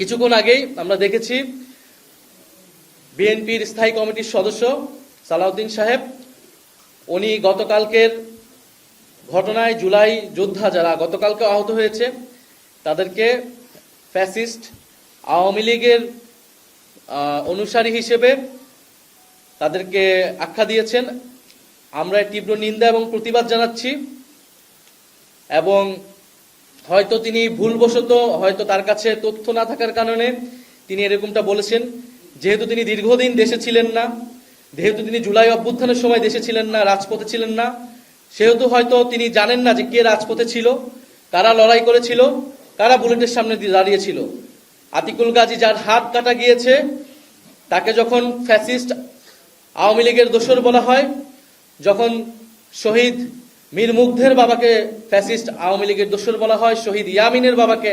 কিছুক্ষণ আগেই আমরা দেখেছি বিএনপির স্থায়ী কমিটির সদস্য সালাউদ্দিন সাহেব। উনি গতকালকের ঘটনায় জুলাই যোদ্ধা যারা গতকালকে আহত হয়েছে, তাদেরকে ফ্যাসিস্ট আওয়ামী লীগের অনুসারী হিসেবে তাদেরকে আখ্যা দিয়েছেন। আমরা তীব্র নিন্দা এবং প্রতিবাদ জানাচ্ছি এবং হয়তো তিনি ভুলবশত হয়তো তার কাছে তথ্য না থাকার কারণে তিনি এরকমটা বলেছেন। যেহেতু তিনি দীর্ঘদিন দেশে ছিলেন না, যেহেতু তিনি জুলাই অভ্যুত্থানের সময় দেশে ছিলেন না, রাজপথে ছিলেন না, সেহেতু হয়তো তিনি জানেন না যে কে রাজপথে ছিল, কারা লড়াই করেছিল, কারা বুলেটের সামনে দাঁড়িয়েছিল। আতিকুল গাজী যার হাত কাটা গিয়েছে, তাকে যখন ফ্যাসিস্ট আওয়ামী লীগের দোসর বলা হয়, যখন শহীদ মীর মুগ্ধের বাবাকে ফ্যাসিস্ট আওয়ামী লীগের দোসর বলা হয়, শহীদ ইয়ামিনের বাবাকে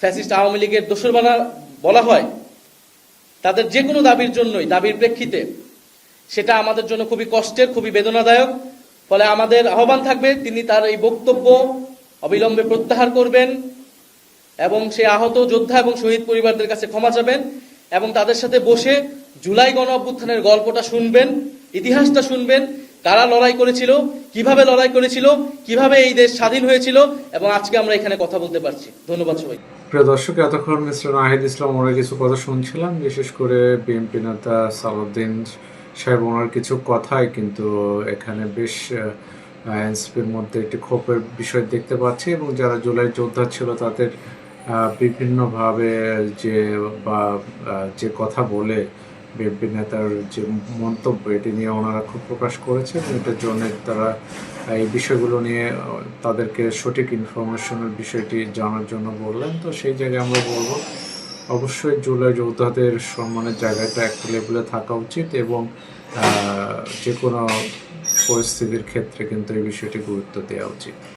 ফ্যাসিস্ট আওয়ামী লীগের দোসর বলা বলা হয়। তাদের যে কোনো দাবির জন্যই, দাবির প্রেক্ষিতে। সেটা আমাদের জন্য খুবই কষ্টের, খুবই বেদনাদায়ক। ফলে আমাদের আহ্বান থাকবে, তিনি তার এই বক্তব্য অবিলম্বে প্রত্যাহার করবেন এবং সে আহত যোদ্ধা এবং শহীদ পরিবারদের কাছে ক্ষমা চাবেন এবং তাদের সাথে বসে জুলাই গণ অভ্যুত্থানের গল্পটা শুনবেন, ইতিহাসটা শুনবেন কারা লড়াই করেছিল, কীভাবে লড়াই করেছিল, কীভাবে এই দেশ স্বাধীন হয়েছিল, এবং আজকে আমরা এখানে কথা বলতে পারছি। ধন্যবাদ সবাই প্রিয় দর্শক, এতক্ষণ মিস্টার নাহিদ ইসলাম ওনার কিছু কথা শুনছিলাম, বিশেষ করে বিএনপি নেতা সালাউদ্দিন সাহেব ওনার কিছু কথাই, কিন্তু এখানে বেশ এনসিপির মধ্যে একটি ক্ষোভের বিষয় দেখতে পাচ্ছি, এবং যারা জুলাই যোদ্ধা ছিল তাদের বিভিন্নভাবে যে বা যে কথা বলে বিএনপি নেতার যে মন্তব্য, এটি নিয়ে ওনারা খুব প্রকাশ করেছেন। এটার জন্য তারা এই বিষয়গুলো নিয়ে, তাদেরকে সঠিক ইনফরমেশনের বিষয়টি জানার জন্য বললেন। তো সেই জায়গায় আমরা বলব, অবশ্যই জুলাই যোদ্ধাদের সম্মানের জায়গাটা একটা লেভেলে থাকা উচিত এবং যে কোনো পরিস্থিতির ক্ষেত্রে কিন্তু এই বিষয়টি গুরুত্ব দেওয়া উচিত।